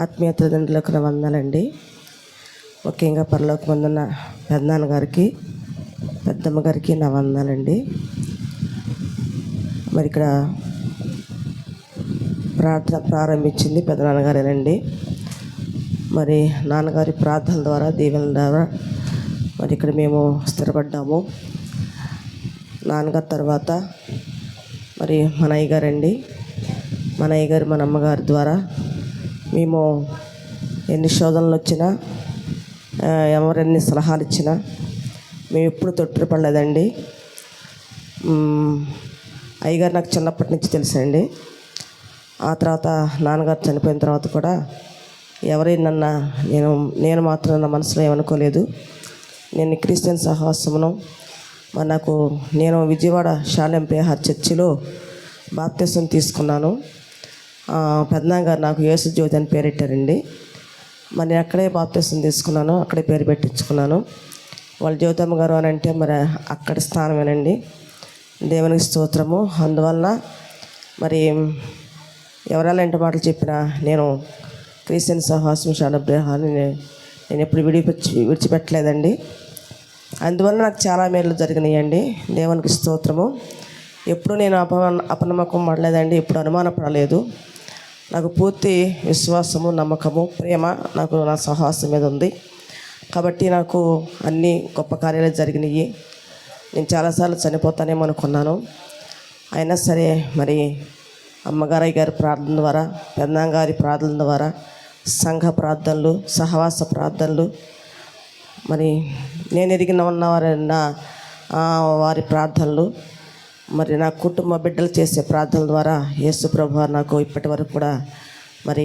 ఆత్మీయ తల్లిదండ్రులకు నా ముఖ్యంగా పరలోకి ముందున్న పెద్దనాన్నగారికి పెద్దమ్మ గారికి నా వందనాలండి మరి ఇక్కడ ప్రార్థన ప్రారంభించింది పెద్దనాన్నగారేనండి మరి నాన్నగారి ప్రార్థన ద్వారా దీవెన ద్వారా మరి ఇక్కడ మేము స్థిరపడ్డాము. నాన్నగారి తర్వాత మరి మన అయ్యగారండి. మనయ్య అయ్యగారు మన అమ్మగారి ద్వారా మేము ఎన్ని శోధనలు వచ్చినా ఎవరెన్ని సలహాలు ఇచ్చినా మేము ఎప్పుడు తొట్టుపడలేదండి మ్మ్, అయ్యగారు నాకు చిన్నప్పటి నుంచి తెలుసండి. ఆ తర్వాత నాన్నగారు చనిపోయిన తర్వాత కూడా ఎవరైనా నేను నేను మాత్రం నా మనసులో ఏమనుకోలేదు. నేను క్రిస్టియన్ సహవాసమును మరి నాకు నేను విజయవాడ షాలెంపే పేహార్ చర్చిలో బాప్తిసం తీసుకున్నాను. పెద్దనాన్న గారు నాకు యేసు జ్యోతి అని పేరెట్టారండి మరి అక్కడే బాప్తిసం తీసుకున్నాను అక్కడే పేరు పెట్టించుకున్నాను. వాళ్ళ జ్యోతమ్మ గారు అని అంటే మరి అక్కడ స్థానమేనండి. దేవునికి స్తోత్రము. అందువలన మరి ఎవరెలా ఎంట మాటలు చెప్పినా నేను క్రిస్టియన్ సహాసం శాలబ్రహాన్ని నేను ఎప్పుడు విడిపించి విడిచిపెట్టలేదండి. అందువల్ల నాకు చాలా మేలు జరిగినాయండి. దేవునికి స్తోత్రము. ఎప్పుడు నేను అప అపనమ్మకం పడలేదండి ఎప్పుడు అనుమానపడలేదు. నాకు పూర్తి విశ్వాసము నమ్మకము ప్రేమ నాకు నా సహవాసం మీద ఉంది. కాబట్టి నాకు అన్ని గొప్ప కార్యాలు జరిగినాయి. నేను చాలాసార్లు చనిపోతానేమో అనుకున్నాను. అయినా సరే మరి అమ్మగారయ్య గారి ప్రార్థన ద్వారా పెద్దంగారి గారి ప్రార్థన ద్వారా సంఘ ప్రార్థనలు సహవాస ప్రార్థనలు మరి నేను ఎరిగిన ఉన్న వారి వారి ప్రార్థనలు మరి నా కుటుంబ బిడ్డలు చేసే ప్రార్థనల ద్వారా యేసు ప్రభు నాకు ఇప్పటి వరకు కూడా మరి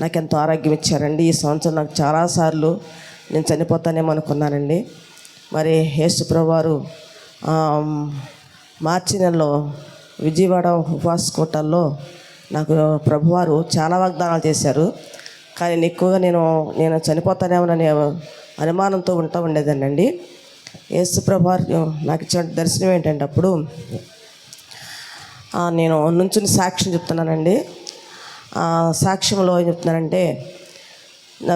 నాకు ఎంతో ఆరోగ్యం ఇచ్చారండి. ఈ సంవత్సరం నాకు చాలాసార్లు నేను చనిపోతానేమో అనుకున్నానండి. మరి యేసు ప్రభువారు మార్చి నెలలో విజయవాడ ఉపవాస కోటల్లో నాకు ప్రభువారు చాలా వాగ్దానాలు చేశారు. కానీ నేను ఎక్కువగా నేను నేను చనిపోతానేమోనని అనుమానంతో ఉంటా ఉండేదానండి అండి ప్రభువారు నాకు ఇచ్చిన దర్శనం ఏంటంటే అప్పుడు నేను నుంచుని సాక్ష్యం చెప్తున్నానండి. సాక్ష్యంలో ఏం చెప్తున్నానంటే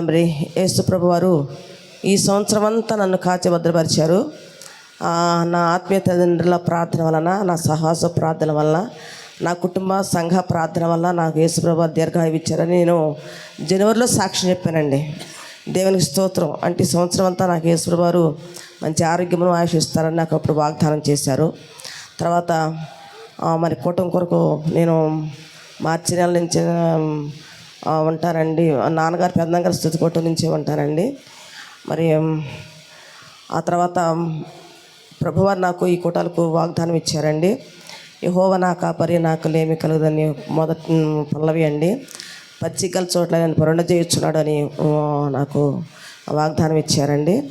మరి యేసు ప్రభు వారు ఈ సంవత్సరం అంతా నన్ను కాచి భద్రపరిచారు. నా ఆత్మీయ తల్లిదండ్రుల ప్రార్థన వలన నా సహాస ప్రార్థన వలన నా కుటుంబ సంఘ ప్రార్థన వల్ల నాకు యేసుప్రభు ప్రభు దీర్ఘాయువు ఇచ్చారని నేను జనవరిలో సాక్ష్యం చెప్పానండి. దేవునికి స్తోత్రం. అంటే సంవత్సరం అంతా నాకు యేసుప్రభు వారు మంచి ఆరోగ్యమును ఆయుష్ ఇస్తారని నాకు అప్పుడు వాగ్దానం చేశారు. తర్వాత మరి కుటుంబం కొరకు నేను మార్చి నెల నుంచి ఉంటానండి. నాన్నగారు పెద్దగారు స్థుతి కూటం నుంచి ఉంటానండి. మరి ఆ తర్వాత ప్రభువారు నాకు ఈ కూటాలకు వాగ్దానం ఇచ్చారండి. యహోవ నా కాపరి నాకు లేమి కలుగుదని మొదటి పల్లవి అండి. పచ్చికల చోట్ల నేను పరుండ చేయుచున్నాడు అని నాకు వాగ్దానం ఇచ్చారండి.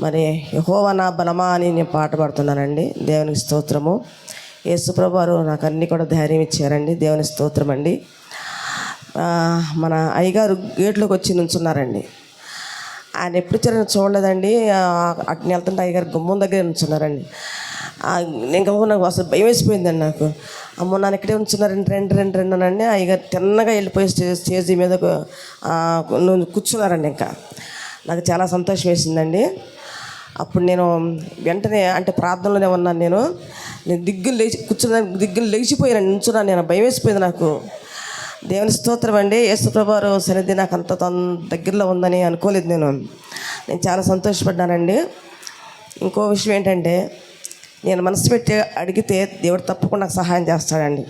మరి యహోవ నా బలమా అని నేను పాట పాడుతున్నానండి. దేవునికి స్తోత్రము. యేసుప్రభు వారు నాకు అన్నీ కూడా ధైర్యం ఇచ్చారండి. దేవుని స్తోత్రం అండి మన అయ్యగారు గేట్లోకి వచ్చి నుంచున్నారండి. ఆయన ఎప్పుడు చూడలేదండి. ఆ, అట్ని వెళ్తుంటే అయ్యగారు గుమ్మం దగ్గర నుంచున్నారండి. నేను ఇంకా నాకు అసలు భయం వేసిపోయిందండి నాకు. అమ్మో నన్ను ఇక్కడే ఉంచున్నారు రెండు రెండు రెండు అనండి అయ్యగారు తిన్నగా వెళ్ళిపోయి స్టేజ్ స్టేజ్ మీద కూర్చున్నారండి ఇంకా. నాకు చాలా సంతోషం వేసిందండి. అప్పుడు నేను వెంటనే అంటే ప్రార్థనలోనే ఉన్నాను నేను. నేను దిగ్గులు లేచి కూర్చున్నా దిగ్గులు లేచిపోయాను నించున్నాను నేను భయం వేసిపోయింది నాకు. దేవుని స్తోత్రం అండి యేసుప్రభారు సన్నిధి నాకు అంత దగ్గరలో ఉందని అనుకోలేదు నేను. నేను చాలా సంతోషపడ్డానండి. ఇంకో విషయం ఏంటంటే నేను మనసు పెట్టి అడిగితే దేవుడు తప్పకుండా సహాయం చేస్తాడండి.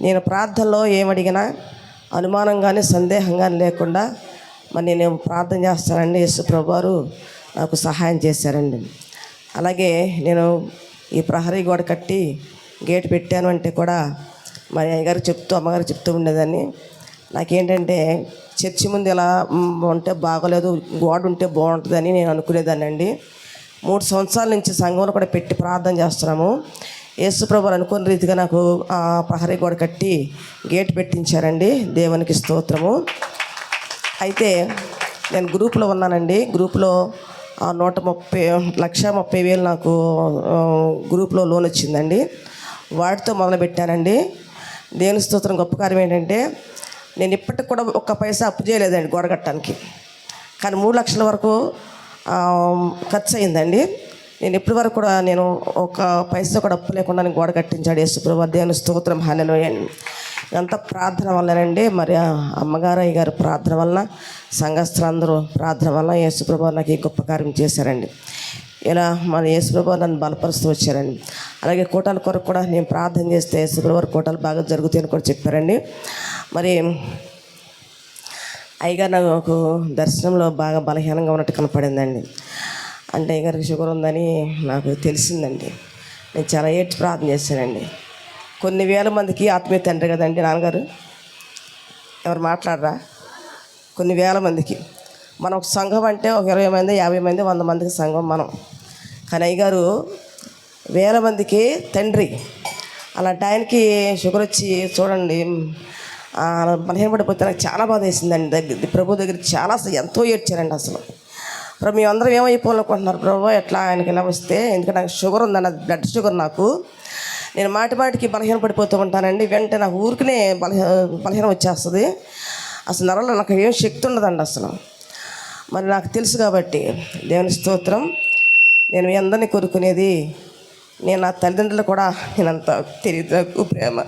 నేను ప్రార్థనలో ఏమడిగినా అనుమానం కానీ సందేహం కానీ లేకుండా మరి నేను ప్రార్థన చేస్తానండి యేసు ప్రభువారు నాకు సహాయం చేశారండి. అలాగే నేను ఈ ప్రహరీ గోడ కట్టి గేట్ పెట్టాను అంటే కూడా మరి అయ్యగారు చెప్తూ అమ్మగారు చెప్తూ ఉండేదాన్ని. నాకేంటంటే చర్చి ముందు ఇలా ఉంటే బాగోలేదు గోడ ఉంటే బాగుంటుందని నేను అనుకునేదాన్ని అండి మూడు సంవత్సరాల నుంచి సంఘంలో కూడా పెట్టి ప్రార్థన చేస్తున్నాము. యేసుప్రభు అనుకున్న రీతిగా నాకు ఆ ప్రహరీ గోడ కట్టి గేట్ పెట్టించారండి. దేవునికి స్తోత్రము. అయితే నేను గ్రూప్లో ఉన్నానండి. గ్రూప్లో నూట ముప్పై లక్ష ముప్పై వేలు నాకు గ్రూప్లో లోన్ వచ్చిందండి. వాటితో మొదలుపెట్టానండి దేవుని స్తోత్రం గొప్ప కార్యం ఏంటంటే నేను ఇప్పటికి కూడా ఒక్క పైసా అప్పు చేయలేదండి గోడ కట్టడానికి. కానీ మూడు లక్షల వరకు ఖర్చు అయిందండి నేను ఇప్పటి వరకు కూడా నేను ఒక పైసా కూడా అప్పు లేకుండా నేను గోడ కట్టించాడు యేసుప్రభు దేవుని స్తోత్రం. హాలలోయండి ఇదంతా ప్రార్థన వల్లనండి మరి ఆ అమ్మగారు అయ్య గారు ప్రార్థన వలన సంఘస్థులందరూ ప్రార్థన వలన యేసుప్రభు నాకు ఈ గొప్ప కార్యం చేశారండి. ఇలా మన యేసుప్రభు నన్ను బలపరుస్తూ వచ్చారండి. అలాగే కోటాల కొరకు కూడా నేను ప్రార్థన చేస్తే యేసుప్రభు వారి కోటాలు బాగా జరుగుతాయని కూడా చెప్పారండి. మరి అయ్యగారు నాకు దర్శనంలో బాగా బలహీనంగా ఉన్నట్టు కనపడిందండి. అంటే అయ్యగారికి షుగర్ ఉందని నాకు తెలిసిందండి. నేను చాలా ఏడ్చి ప్రార్థన చేశానండి. కొన్ని వేల మందికి ఆత్మీయ తండ్రి కదండి నాన్నగారు. ఎవరు మాట్లాడరా? కొన్ని వేల మందికి. మనం ఒక సంఘం అంటే ఒక ఇరవై మంది యాభై మంది వంద మందికి సంఘం మనం. కానీ అయ్యగారు వేల మందికి తండ్రి. అలాంటి ఆయనకి షుగర్ వచ్చి చూడండి బలహీనపడిపోతే నాకు చాలా బాధ వేసిందండి. దగ్గర ప్రభు దగ్గర చాలా అసలు ఎంతో ఏడ్చారండి అసలు. ప్రభు మేమందరం ఏమైపోవాలనుకుంటున్నారు? ప్రభు ఎట్లా ఆయనకి ఎలా వస్తే ఎందుకంటే నాకు షుగర్ ఉందన్న బ్లడ్ షుగర్ నాకు. నేను మాటి మాటికి బలహీన పడిపోతూ ఉంటానండి. వెంటనే నాకు ఊరికనే బలహీ బలహీనం వచ్చేస్తుంది. అసలు నరలో నాకు ఏం శక్తి ఉండదండి అసలు. మరి నాకు తెలుసు కాబట్టి దేవుని స్తోత్రం నేను మీ అందరినీ కోరుకునేది నేను నా తల్లిదండ్రులు కూడా నేనంత తెలియదు ప్రేమ.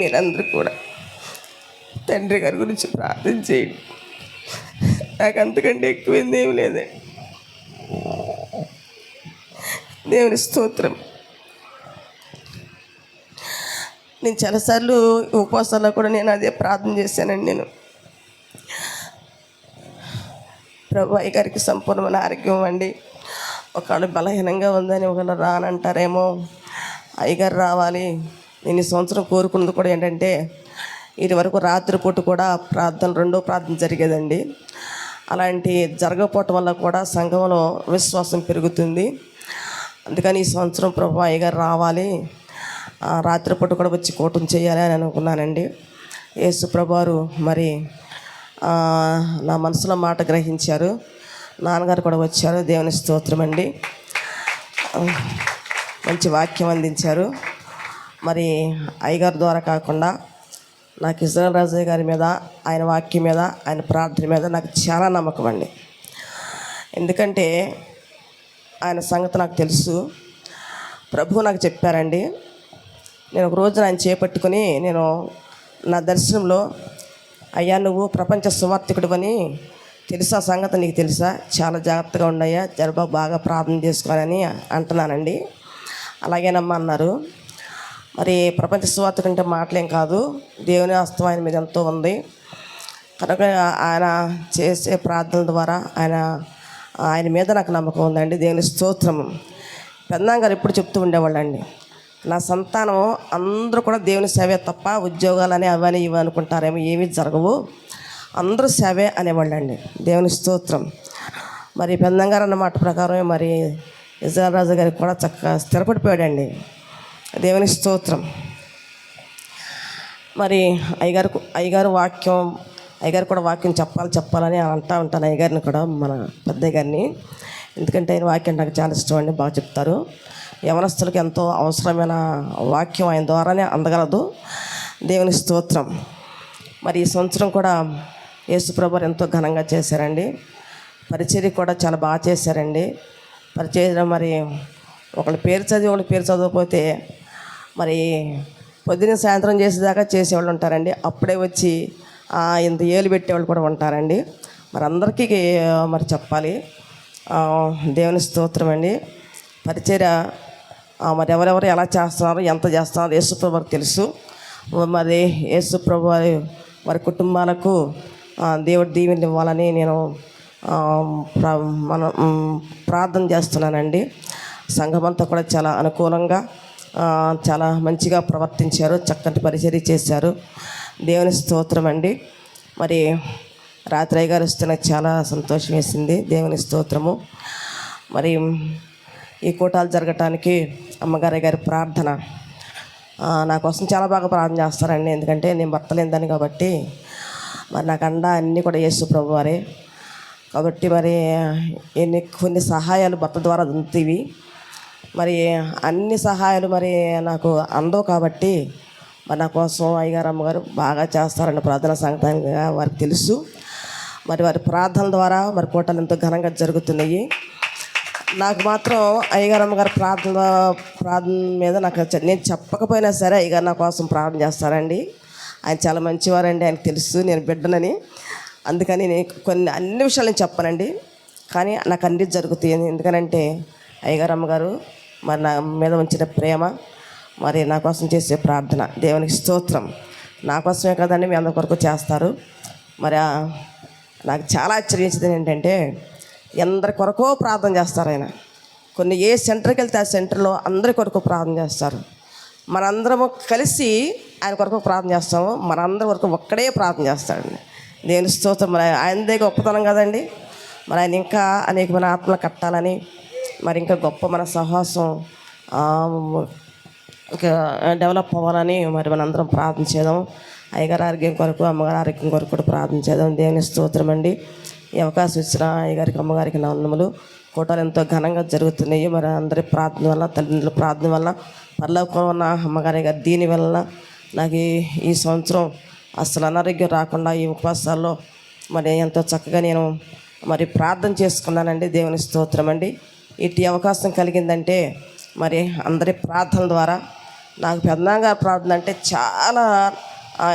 మీరందరూ కూడా తండ్రి గారి గురించి ప్రార్థన చేయండి. నాకు అంతకంటే ఎక్కువైంది ఏమి లేదండి. దేవుని స్తోత్రం. నేను చాలాసార్లు ఉపవాసాల్లో కూడా నేను అదే ప్రార్థన చేశానండి నేను. ప్రభు గారికి సంపూర్ణమైన ఆరోగ్యం ఇవ్వండి. ఒకళ్ళు బలహీనంగా ఉందని ఒకళ్ళు రానంటారేమో అయ్యగారు రావాలి. నేను ఈ సంవత్సరం కోరుకున్నది కూడా ఏంటంటే ఇది వరకు రాత్రిపూట కూడా ప్రార్థన రెండో ప్రార్థన జరిగేదండి. అలాంటి జరగకపోవటం వల్ల కూడా సంఘంలో విశ్వాసం పెరుగుతుంది. అందుకని ఈ సంవత్సరం ప్రభు అయ్యగారు రావాలి. ఆ, రాత్రిపూట కూడా వచ్చి కూటం చేయాలి అని అనుకున్నానండి. యేసు ప్రభువారు మరి నా మనసులో మాట గ్రహించారు. నాన్నగారు కూడా వచ్చారు. దేవుని స్తోత్రం అండి మంచి వాక్యం అందించారు. మరి అయ్యగారి ద్వారా కాకుండా నాకు ఇజ్రాయల్ రాజయ్య గారి మీద ఆయన వాక్యం మీద ఆయన ప్రార్థన మీద నాకు చాలా నమ్మకం అండి. ఎందుకంటే ఆయన సంగతి నాకు తెలుసు. ప్రభువు నాకు చెప్పారండి. నేను ఒక రోజు ఆయన చేపట్టుకుని నేను నా దర్శనంలో అయ్యా నువ్వు ప్రపంచ సువార్థికుడు అని తెలుసా సంగతి నీకు తెలుసా? చాలా జాగ్రత్తగా ఉండయ్యా జరబాబు బాగా ప్రార్థన చేసుకోవాలని అంటున్నానండి. అలాగేనమ్మా అన్నారు. మరి ప్రపంచ సువార్తకు అంటే మాటలేం కాదు. దేవుని హస్తం ఆయన మీద ఎంతో ఉంది. కనుక ఆయన చేసే ప్రార్థనల ద్వారా ఆయన ఆయన మీద నాకు నమ్మకం ఉందండి. దేవుని స్తోత్రం. పెద్దంగారు ఎప్పుడు చెప్తూ ఉండేవాళ్ళండి. నా సంతానం అందరూ కూడా దేవుని సేవే తప్ప ఉద్యోగాలని అవని ఇవి అనుకుంటారేమో ఏమీ జరగవు. అందరూ సేవే అనేవాళ్ళండి. దేవుని స్తోత్రం. మరి పెందంగారు అన్న మాట ప్రకారం మరి ఇజ్రాయల్ గారికి కూడా చక్కగా స్థిరపడిపోయాడండి. దేవుని స్తోత్రం. మరి అయ్యగారు అయ్యగారు వాక్యం అయ్యగారు కూడా వాక్యం చెప్పాలి చెప్పాలని అంటా ఉంటాను అయ్యగారిని కూడా మన పెద్దయ్య గారిని. ఎందుకంటే ఆయన వాక్యం నాకు చాలా ఇష్టం అండి బాగా చెప్తారు. యవనస్తులకు ఎంతో అవసరమైన వాక్యం ఆయన ద్వారానే అందగలదు. దేవుని స్తోత్రం. మరి ఈ సంవత్సరం కూడా యేసుప్రభు ఎంతో ఘనంగా చేశారండి. పరిచర్య కూడా చాలా బాగా చేశారండి. పరిచర్య మరి ఒకళ్ళ పేరు చదివి ఒకళ్ళ పేరు చదవకపోతే మరి పొద్దున్న సాయంత్రం చేసేదాకా చేసేవాళ్ళు ఉంటారండి. అప్పుడే వచ్చి ఇంత ఏలు పెట్టేవాళ్ళు కూడా ఉంటారండి. మరి అందరికీ మరి చెప్పాలి. దేవుని స్తోత్రం అండి. పరిచర్య మరి ఎవరెవరు ఎలా చేస్తున్నారు ఎంత చేస్తున్నారు యేసుప్రభు తెలుసు. మరి యేసుప్రభు వారి వారి కుటుంబాలకు దేవుడు దీవెని ఇవ్వాలని నేను ప్ర- మన ప్రార్థన చేస్తున్నానండి. సంఘమంతా కూడా చాలా అనుకూలంగా చాలా మంచిగా ప్రవర్తించారు చక్కటి పరిచర్య చేశారు. దేవుని స్తోత్రం అండి. మరి రాత్రి అయ్యగారు వస్తే నాకు చాలా సంతోషం వేసింది. దేవుని స్తోత్రము. మరి ఈ కూటాలు జరగటానికి అమ్మగారి గారి ప్రార్థన నా కోసం చాలా బాగా ప్రార్థన చేస్తారండి. ఎందుకంటే నేను భర్త లేనిదాన్ని కాబట్టి మరి నాకు అండ అన్నీ కూడా యేసు ప్రభు వారే. కాబట్టి మరి ఎన్ని కొన్ని సహాయాలు భర్త ద్వారా అందుతీవి. మరి అన్ని సహాయాలు మరి నాకు అందవు కాబట్టి మరి నా కోసం అయ్యగారు అమ్మగారు బాగా చేస్తారండి ప్రార్థన సంగతంగా వారికి తెలుసు. మరి వారి ప్రార్థన ద్వారా మరి కోటలు ఎంతో ఘనంగా జరుగుతున్నాయి. నాకు మాత్రం అయ్యగారు అమ్మగారు ప్రార్థన ప్రార్థన మీద నాకు నేను చెప్పకపోయినా సరే అయ్యగారు నా కోసం ప్రార్థన చేస్తారండి. ఆయన చాలా మంచివారండి ఆయనకు తెలుసు నేను బిడ్డనని. అందుకని నేను కొన్ని అన్ని విషయాలు నేను చెప్పనండి. కానీ నాకు అన్ని జరుగుతాయి. ఎందుకనంటే అయ్యగారు అమ్మగారు మరి నా మీద ఉంచిన ప్రేమ మరి నా కోసం చేసే ప్రార్థన. దేవునికి స్తోత్రం. నా కోసమే కదండి మీ అందరి కొరకు చేస్తారు. మరి నాకు చాలా ఆశ్చర్యించింది ఏంటంటే ఎందరి కొరకో ప్రార్థన చేస్తారు ఆయన. కొన్ని ఏ సెంటర్కి వెళ్తే ఆ సెంటర్లో అందరి కొరకు ప్రార్థన చేస్తారు. మనందరము కలిసి ఆయన కొరకు ప్రార్థన చేస్తాము. మనందరి వరకు ఒక్కడే ప్రార్థన చేస్తాడండి. దేవుని స్తోత్రం. మరి ఆయనదే గొప్పతనం కదండి. మరి ఆయన ఇంకా అనేకమైన ఆత్మలు కట్టాలని మరి ఇంకా గొప్ప మన సాహసం డెవలప్ అవ్వాలని మరి మనందరం ప్రార్థన చేద్దాం. అయ్యగారి ఆరోగ్యం కొరకు అమ్మగారి ఆరోగ్యం కొరకు కూడా ప్రార్థన చేద్దాం. దేవుని స్తోత్రం అండి. ఈ అవకాశం ఇచ్చిన అయ్యగారికి అమ్మగారికి నా కోటాలు ఎంతో ఘనంగా జరుగుతున్నాయి. మరి అందరి ప్రార్థన వల్ల తల్లిదండ్రుల ప్రార్థన వల్ల పర్లోకం ఉన్న అమ్మగారి గారి దీని వల్ల నాకు ఈ- ఈ సంవత్సరం అసలు అనారోగ్యం రాకుండా ఈ ఉపవాసాల్లో మరి ఎంతో చక్కగా నేను మరి ప్రార్థన చేసుకున్నానండి. దేవుని స్తోత్రం అండి. ఇట్టి అవకాశం కలిగిందంటే మరి అందరి ప్రార్థన ద్వారా నాకు పెద్దగా ప్రార్థన అంటే చాలా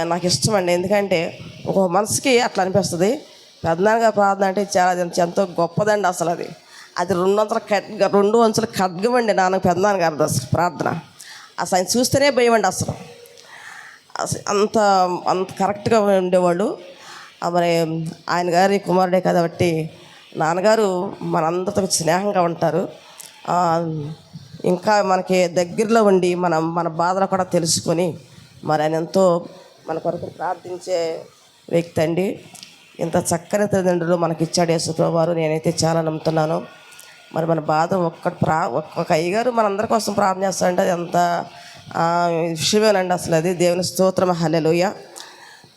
నాకు ఇష్టం అండి ఎందుకంటే ఒక మనసుకి అట్లా అనిపిస్తుంది. పెద్దగా ప్రార్థన అంటే చాలా ఎంతో గొప్పదండి అసలు అది. అది రెండు వందల ఖడ్గ రెండు వందల ఖడ్గమండి నాన్న పెద్దనాన్న గారు అసలు ప్రార్థన. అసలు ఆయన చూస్తేనే భయమండి అసలు. అసలు అంత అంత కరెక్ట్గా ఉండేవాళ్ళు. మరి ఆయన గారి కుమారుడే కాబట్టి నాన్నగారు మనందరితో స్నేహంగా ఉంటారు. ఇంకా మనకి దగ్గరలో ఉండి మనం మన బాధలు కూడా తెలుసుకొని మరి ఆయన ఎంతో మన కొరకు ప్రార్థించే వ్యక్తి అండి. ఇంత చక్కని తల్లిదండ్రులు మనకి ఇచ్చాడు యేసుప్రభు వారు నేనైతే చాలా నమ్ముతున్నాను. మరి మన బాధ ఒక్క ప్రా ఒక్క అయ్యగారు మనందరి కోసం ప్రార్థన చేస్తాడంటే అది ఎంత విషయమేనండి అసలు అది. దేవుని స్తోత్రం. హల్లెలూయ.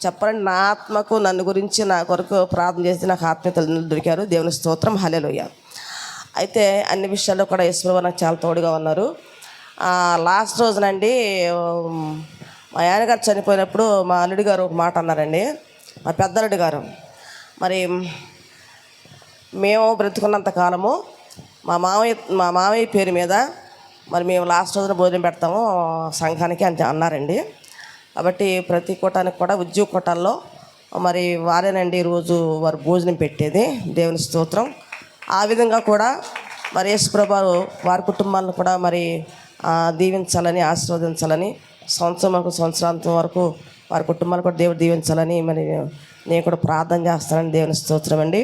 చెప్పండి నా ఆత్మకు నన్ను గురించి నా కొరకు ప్రార్థన చేసి నాకు ఆత్మీయ తల్లిదండ్రులు దొరికారు. దేవుని స్తోత్రం. హలెలోయ అయితే అన్ని విషయాల్లో కూడా యశ్వ నాకు చాలా తోడుగా ఉన్నారు. లాస్ట్ రోజునండి మా ఆయనగారు చనిపోయినప్పుడు మా అల్లుడి గారు ఒక మాట అన్నారండి. మా పెద్దలుడి గారు. మరి మేము బ్రతుకున్నంత కాలము మా మామయ్య మా మామయ్య పేరు మీద మరి మేము లాస్ట్ రోజున భోజనం పెడతాము సంఘానికి అని అన్నారండి. కాబట్టి ప్రతి కూటానికి కూడా ఉద్యోగ కూటాల్లో మరి వారేనండి రోజు వారు భోజనం పెట్టేది. దేవుని స్తోత్రం. ఆ విధంగా కూడా మరి యేసుప్రభు వారి కుటుంబాలను కూడా మరి దీవించాలని ఆశీర్వదించాలని సంవత్సరం వరకు సంవత్సరాంతం వరకు వారి కుటుంబాలు కూడా దేవుడు దీవించాలని మరి నేను కూడా ప్రార్థన చేస్తానని దేవుని స్తోత్రం అండి.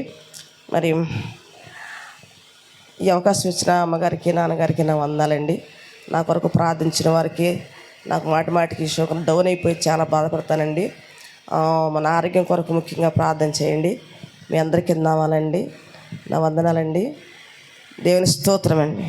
మరి ఈ అవకాశం ఇచ్చిన అమ్మగారికి నాన్నగారికి నా వందాలండి. నా కొరకు ప్రార్థించిన వారికి నాకు మాటి మాటికి శోకం డౌన్ అయిపోయి చాలా బాధపడతానండి. మన ఆరోగ్యం కొరకు ముఖ్యంగా ప్రార్థన చేయండి. మీ అందరికీ నావాలండి నా వందనాలండి. దేవుని స్తోత్రం అండి